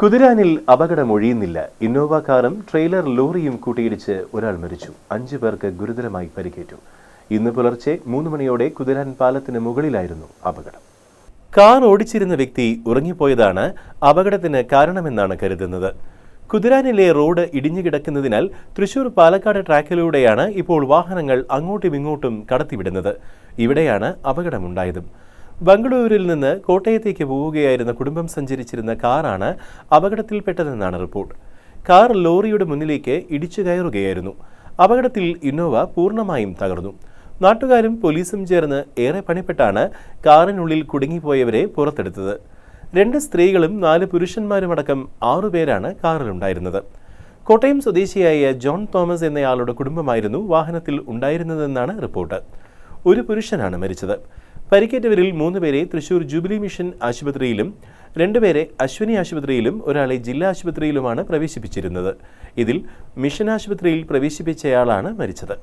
കുതിരാനിൽ അപകടം ഒഴിയുന്നില്ല ഇന്നോവ കാറും ട്രെയിലർ ലോറിയും കൂട്ടിയിടിച്ച് ഒരാൾ മരിച്ചു. അഞ്ചു പേർക്ക് ഗുരുതരമായി പരിക്കേറ്റു. ഇന്ന് പുലർച്ചെ മൂന്ന് മണിയോടെ കുതിരാൻ പാലത്തിന് മുകളിലായിരുന്നു അപകടം. കാർ ഓടിച്ചിരുന്ന വ്യക്തി ഉറങ്ങിപ്പോയതാണ് അപകടത്തിന് കാരണമെന്നാണ് കരുതുന്നത്. കുതിരാനിലെ റോഡ് ഇടിഞ്ഞു കിടക്കുന്നതിനാൽ തൃശൂർ പാലക്കാട് ട്രാക്കിലൂടെയാണ് ഇപ്പോൾ വാഹനങ്ങൾ അങ്ങോട്ടും ഇങ്ങോട്ടും കടത്തിവിടുന്നത്. ഇവിടെയാണ് അപകടമുണ്ടായതും. ബംഗളൂരുവിൽ നിന്ന് കോട്ടയത്തേക്ക് പോവുകയായിരുന്ന കുടുംബം സഞ്ചരിച്ചിരുന്ന കാറാണ് അപകടത്തിൽപ്പെട്ടതെന്നാണ് റിപ്പോർട്ട്. കാർ ലോറിയുടെ മുന്നിലേക്ക് ഇടിച്ചു കയറുകയായിരുന്നു. അപകടത്തിൽ ഇന്നോവ പൂർണമായും തകർന്നു. നാട്ടുകാരും പോലീസും ചേർന്ന് ഏറെ പണിപ്പെട്ടാണ് കാറിനുള്ളിൽ കുടുങ്ങിപ്പോയവരെ പുറത്തെടുത്തത്. രണ്ട് സ്ത്രീകളും നാല് പുരുഷന്മാരുമടക്കം ആറുപേരാണ് കാറിലുണ്ടായിരുന്നത്. കോട്ടയം സ്വദേശിയായ ജോൺ തോമസ് എന്നയാളുടെ കുടുംബമായിരുന്നു വാഹനത്തിൽ ഉണ്ടായിരുന്നതെന്നാണ് റിപ്പോർട്ട്. ഒരു പുരുഷനാണ് മരിച്ചത്. പരിക്കേറ്റവരിൽ മൂന്ന് പേരെ തൃശൂർ ജൂബിലി മിഷൻ ആശുപത്രിയിലും രണ്ടുപേരെ അശ്വിനി ആശുപത്രിയിലും ഒരാളെ ജില്ലാ ആശുപത്രിയിലുമാണ് പ്രവേശിപ്പിച്ചിരുന്നത്. ഇതിൽ മിഷൻ ആശുപത്രിയിൽ പ്രവേശിപ്പിച്ചയാളാണ് മരിച്ചത്.